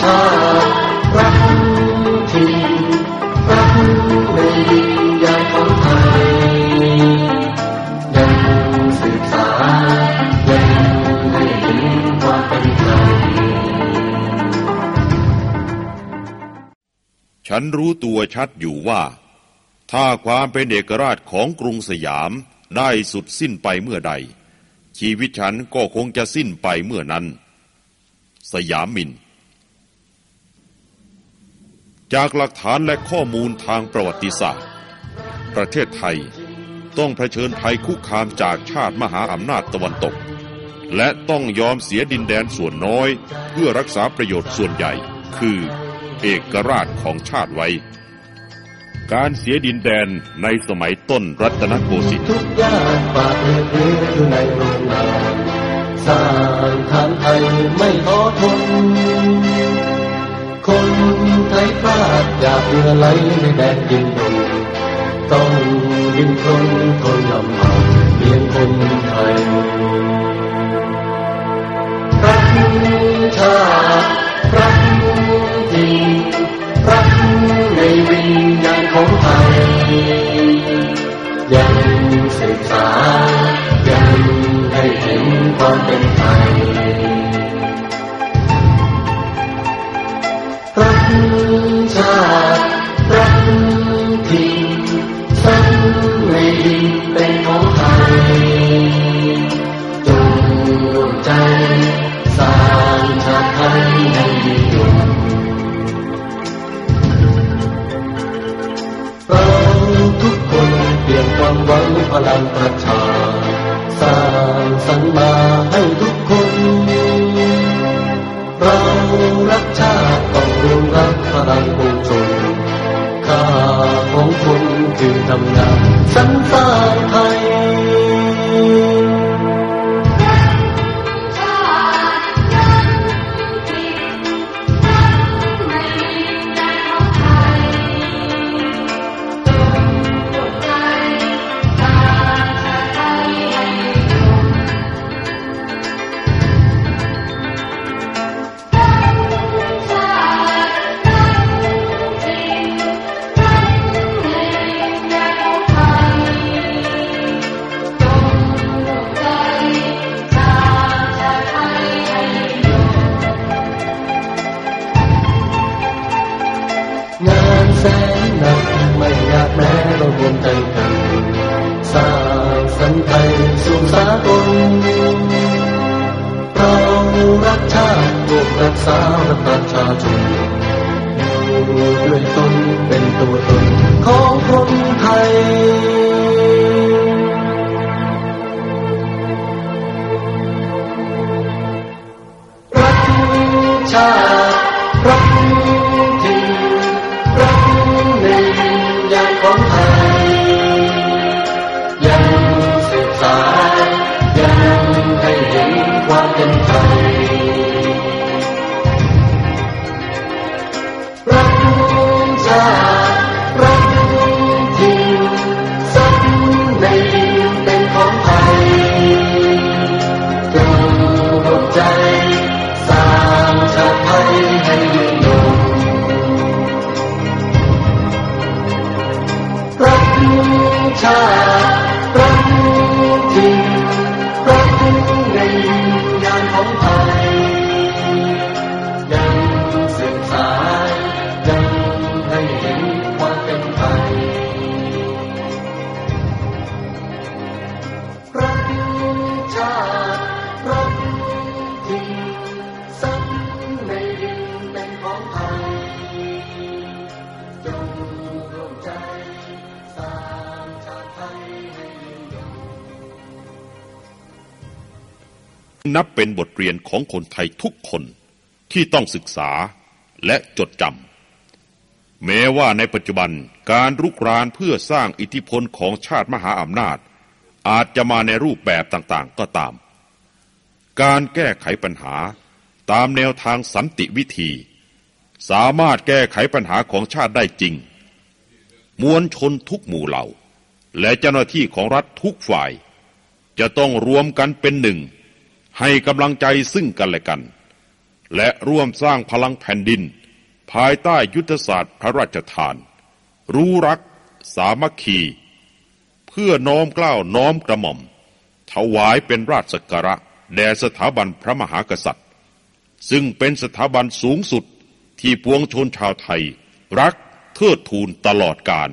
ชาติรักที่รักในดินแดนของไทยยังสืบสานยังให้เห็นความเป็นไทยฉันรู้ตัวชัดอยู่ว่า ถ้าความเป็นเอกราชของกรุงสยามได้สุดสิ้นไปเมื่อใด ชีวิตฉันก็คงจะสิ้นไปเมื่อนั้น สยามมิน จากหลักฐานและข้อมูลทางประวัติศาสตร์ ประเทศไทยต้องเผชิญภัยคุกคามจากชาติมหาอำนาจตะวันตก และต้องยอมเสียดินแดนส่วนน้อย เพื่อรักษาประโยชน์ส่วนใหญ่ คือเอกราชของชาติไว้ การเสียดินแดนในสมัยต้นรัตนโกสินทร์ทุกย่านฝากเรืออยู่ในโรงงานสร้างทางไทยไม่ท้อทนคน ไทยพลาดอยากเรือไหลในแดนดินดงต้อง เราทุกคนเปลี่ยนความหวังพลังประชา สร้างสรรค์มาให้ทุกคน เรารักชาติต้องรวมรักพลังปวงชนค่าของคนคือทำงานสรรสร้างไทยักไม่อยากแม้เรารวมใจกันสร้างสรรค์ไทยสู่สากลเรารักชาติรวมรักษารักประชาชนอยู่ด้วยตนเป็นตัวตนของคนไทยรักชาติ ที่ นับเป็นบทเรียนของคนไทยทุกคนที่ต้องศึกษาและจดจำแม้ว่าในปัจจุบันการรุกรานเพื่อสร้างอิทธิพลของชาติมหาอำนาจ อาจจะมาในรูปแบบต่างๆก็ตาม การแก้ไขปัญหาตามแนวทางสันติวิธี สามารถแก้ไขปัญหาของชาติได้จริง มวลชนทุกหมู่เหล่า และเจ้าหน้าที่ของรัฐทุกฝ่าย จะต้องรวมกันเป็นหนึ่ง ให้กำลังใจซึ่งกันและกัน และร่วมสร้างพลังแผ่นดิน ภายใต้ยุทธศาสตร์พระราชทาน รู้รัก สามัคคี เพื่อน้อมเกล้าวน้อมกระหม่อม ถวายเป็นราชสักการะแด่สถาบันพระมหากษัตริย์ ซึ่งเป็นสถาบันสูงสุดที่ปวงชนชาวไทย รักเทิดทูนตลอดกาล